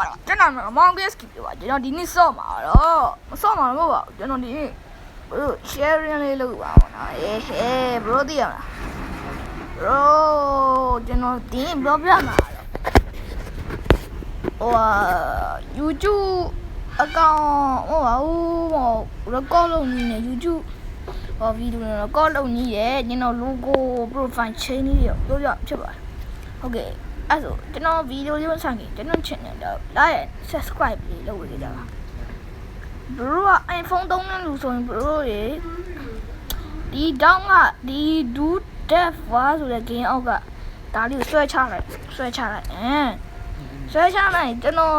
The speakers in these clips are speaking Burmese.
မင်္ဂလာပါကျွန်တော်မောင်ကစ်ကီပါကျွန်တော်ဒီနေ့စော့မှာတော့မစော့မှာမဟုတ်ပါဘူးကျွန်တော်ဒီနေ့ဘရို sharing လေးလုပ်ပါအောင်နော်အေးဟဲ့ဘရိုသိရမလားဘရိုကျွန်တော်ဒီနေ့ဘရိုပြမှာဟိုဟာ YouTube account ဟိုပါဦးဟို record လုပ်နေတယ် YouTube ဟောဗီဒီယို record လုပ်နေတယ်ကျွန်တော် logo profile chain လေးပြောပြဖြစ်ပါတယ်ဟုတ်ကဲ့ အဲ့ဆိုကျွန်တော်ဗီဒီယိုလေးမဆိုင်ခင်ကျွန်တော် channel တော့ like subscribe လေးလုပ်ပေးကြပါဘရိုက iPhone သုံးတဲ့လူဆိုရင်ဘရိုရေဒီတောင်းကဒီ do dev ဝါဆိုတဲ့ game အောက်ကဒါလေးကိုဆွဲချလိုက်ဆွဲချလိုက်အင်းဆွဲချလိုက်ကျွန်တော်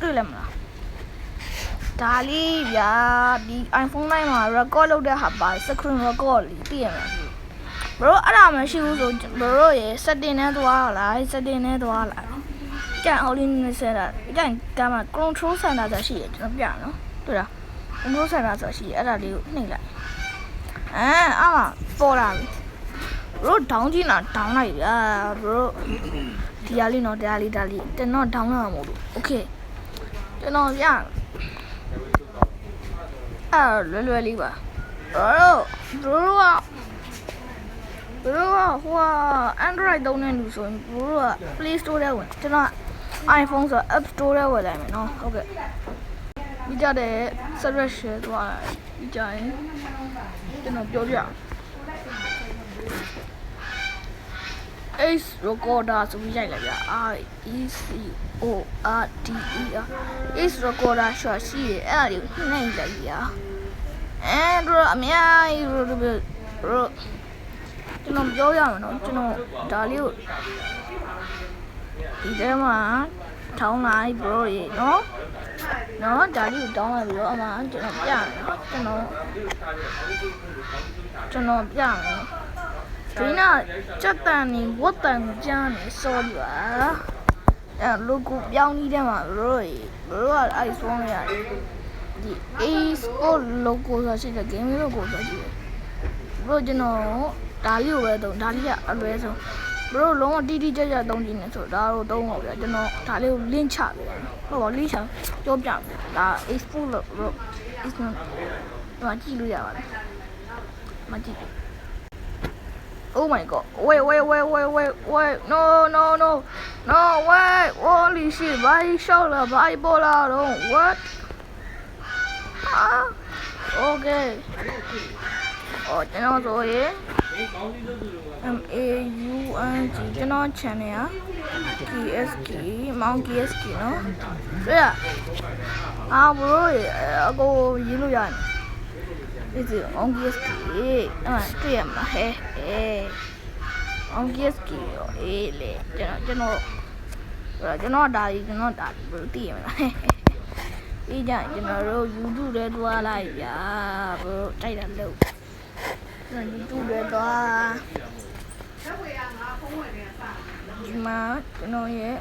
တွေ့လဲမလားဒါလေးဗျာဒီ iPhone 9မှာ record လုပ်တဲ့ဟာပါ screen record လေးသိရမ လား bro အဲ့ဒါမရှိဘူးဆို bro ရေ setting နဲ့သွားလာ setting နဲ့သွားလာကြံအောင်လေးနဲ့ဆက်တာကြံကမ်းမှာ control center ဆိုရှိတယ်ကျွန်တော်ပြနော်တွေ့လား control center ဆိုရှိတယ်အဲ့ဒါလေးကိုနှိပ်လိုက်အဲအာပေါ်လာပြီ bro down ကြည့်လား down လိုက်ဗျာ bro ဒီဟာလေးနော်ဒီဟာလေးဒါလေးကျွန်တော် down လာမှာမဟုတ်ဘူး okay ကျွန်တော်ပြအဲ့လွယ်လွယ်လေးပါ bro bro က ဘရိုကဟိုက Android သုံးတဲ့လူဆိုရင်ဘရိုက Play Store ထဲဝင်ကျွန်တော် iPhone ဆို App Store ထဲဝင်လိုက်မယ်နော်ဟုတ်ကဲ့ဒီကြတဲ့ service share သွားဒီကြရင်ကျွန်တော်ပြောပြ Ace Recorder ဆိုပြီးရိုက်လိုက်ပြ R E C O R D E R Ace Recorder ရှော့ရှိရဲ့အဲ့ဒါကိုနှိမ့်လိုက်ပြအဲတို့အများကြီးတို့တို့တို့ ကျွန်တော်ပြောရမယ်နော်ကျွန်တော်ဒါလေးကိုဒီထဲမှာထောင်းလိုက် bro ရေနော်နော်ဒါလေးကိုတောင်းလိုက်ပြီးတော့အမှကျွန်တော်ပြမယ်နော်ကျွန်တော်ကျွန်တော်ပြမယ်ဒီနာစက်တန်နေဝတ်တန်ကြမ်းနေစောဒီပါအဲ logo ပြောင်းနေတဲ့မှာ bro ရေ bro ကအဲ့ဆုံးရရတယ်ဒီ Ace logo ဆိုရှိတဲ့ game logo ဆိုရှိတယ် bro ကျွန်တော် ဒါလေးကိုပဲသုံးဒါလေးကအလွဲဆုံး bro လုံးဝတီးတီးကြပ်ကြပ်သုံးကြည့်နေဆိုဒါတော့သုံးပါဗျာကျွန်တော်ဒါလေးကို link ချပေးတယ်ဟုတ်ပါ link ချပြောပြမယ်ဒါ export လို့ bro is not မကြည့်လို့ရပါတယ်မကြည့် Oh my god. Wait, wait, wait, wait, wait, wait. No, no, no. No, wait. Holy shit. Why show the Bible out? What? Ah. Okay. ဟောကျွန်တော်ဆိုရင် M A U N G ကျွန်တော် channel က KSK မောင် KSK နော်တွေ့ရအာဘရိုရေအကိုရေးလို့ရတယ်ဒီစီမောင် KSK အဲ့တွေ့ရမှာဟဲအေးမောင် KSK ရောအေးလေကျွန်တော်ကျွန်တော်ကျွန်တော်ဒါကြီးကျွန်တော်ဒါဘယ်လိုသိရမလားပြီးကြကျွန်တော်တို့ YouTube ထဲသွားလိုက်ဗျာဘရိုတိုက်တာလို့ ကျွန်တော် YouTube ထဲသွားဒီမှာကျွန်တော်ရဲ့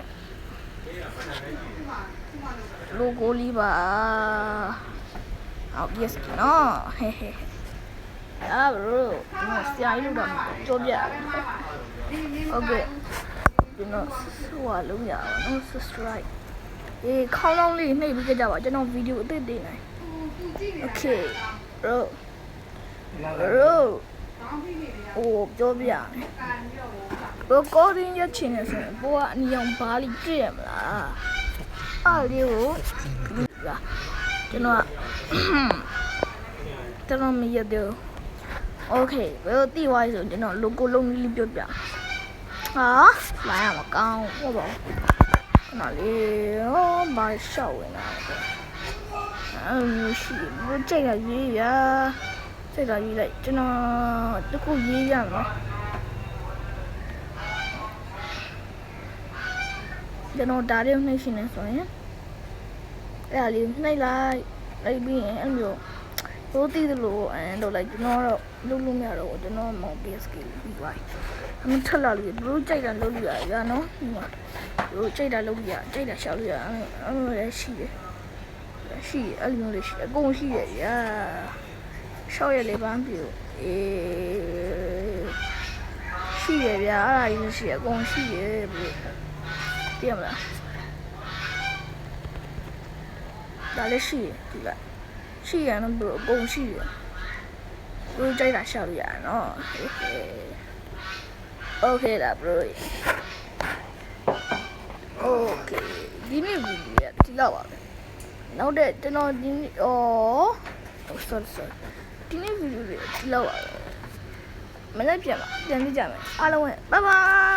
logo လေးပါအော် yes နော်ဟဲဟဲအာဘရိုကျွန်တော်ဆရာကြီးလို့တော့ကြောပြဟုတ်ကဲ့ကျွန်တော်ဟိုလုံးရအောင်နော် subscribe အေးခေါင်းလုံးလေးနှိပ်ပြီးကြပါကျွန်တော်ဗီဒီယိုအသစ်တင်နိုင် okay bro bro ဟိုပြောပြမယ် recording ရချင်နေဆိုရင်ဘောကအနီအောင်ဘားလိကြည့်ရမလားအားလေးကိုလာကျွန်တော်ကျွန်တော်မရတော့ okay ဘယ်လိုတိသွားဆိုကျွန်တော် logo လုံးလေးပြောပြဟာလာရမကောင်းဟုတ်ပါဘူးမလေးဟောဘာရှောက်ဝင်လာတော့အဲ့ရှိဘယ်ကြိတ်ရရေးရ စိတ်ဓာတ်ရေးလိုက်ကျွန်တော်တခုရေးရမယ်ကျွန်တော်ဒါလေးနှိပ်ရှင်နေဆိုရင်အဲ့ဒါလေးနှိပ်လိုက်လိုက်ပြီးရင်အဲ့လိုသိုးတည်သလိုအဲလုပ်လိုက်ကျွန်တော်တော့လုပ်လို့မရတော့ဘူးကျွန်တော်မောင် PSK ပြီးသွားပြီအမထက်လာလို့ဘလို့ကြိုက်တာလုပ်လို့ရရနော်ဒီမှာဘလို့ကြိုက်တာလုပ်လို့ရကြိုက်တာရှောက်လို့ရအဲ့လိုလည်းရှိတယ်ရှိတယ်အဲ့လိုမျိုးလေးရှိတယ်အကုန်ရှိတယ်ရာ ရှောက်ရလေပန်းပြူအေးရှိရဗျာအဲ့ဒါကြီးရှိရအကုန်ရှိရပြီသိရမလား ဒါလည်းရှိရဒီကရှိရနော်ဘရိုအကုန်ရှိရဘရိုကြိုက်တာရှာလို့ရနော်ဟေးဟေးโอเคလားဘရိုโอเคဒီနေ့ဗီဒီယိုကဒီလောက်ပါပဲနောက်တဲ့ကျွန်တော်ဒီနေ့ဩ sorry sorry ဒီနေ့ဗီဒီယိုလေးဒီလောက်ပါပဲမနေ့ပြန်ပါပြန်ကြည့်ကြမယ်အားလုံးပဲ bye bye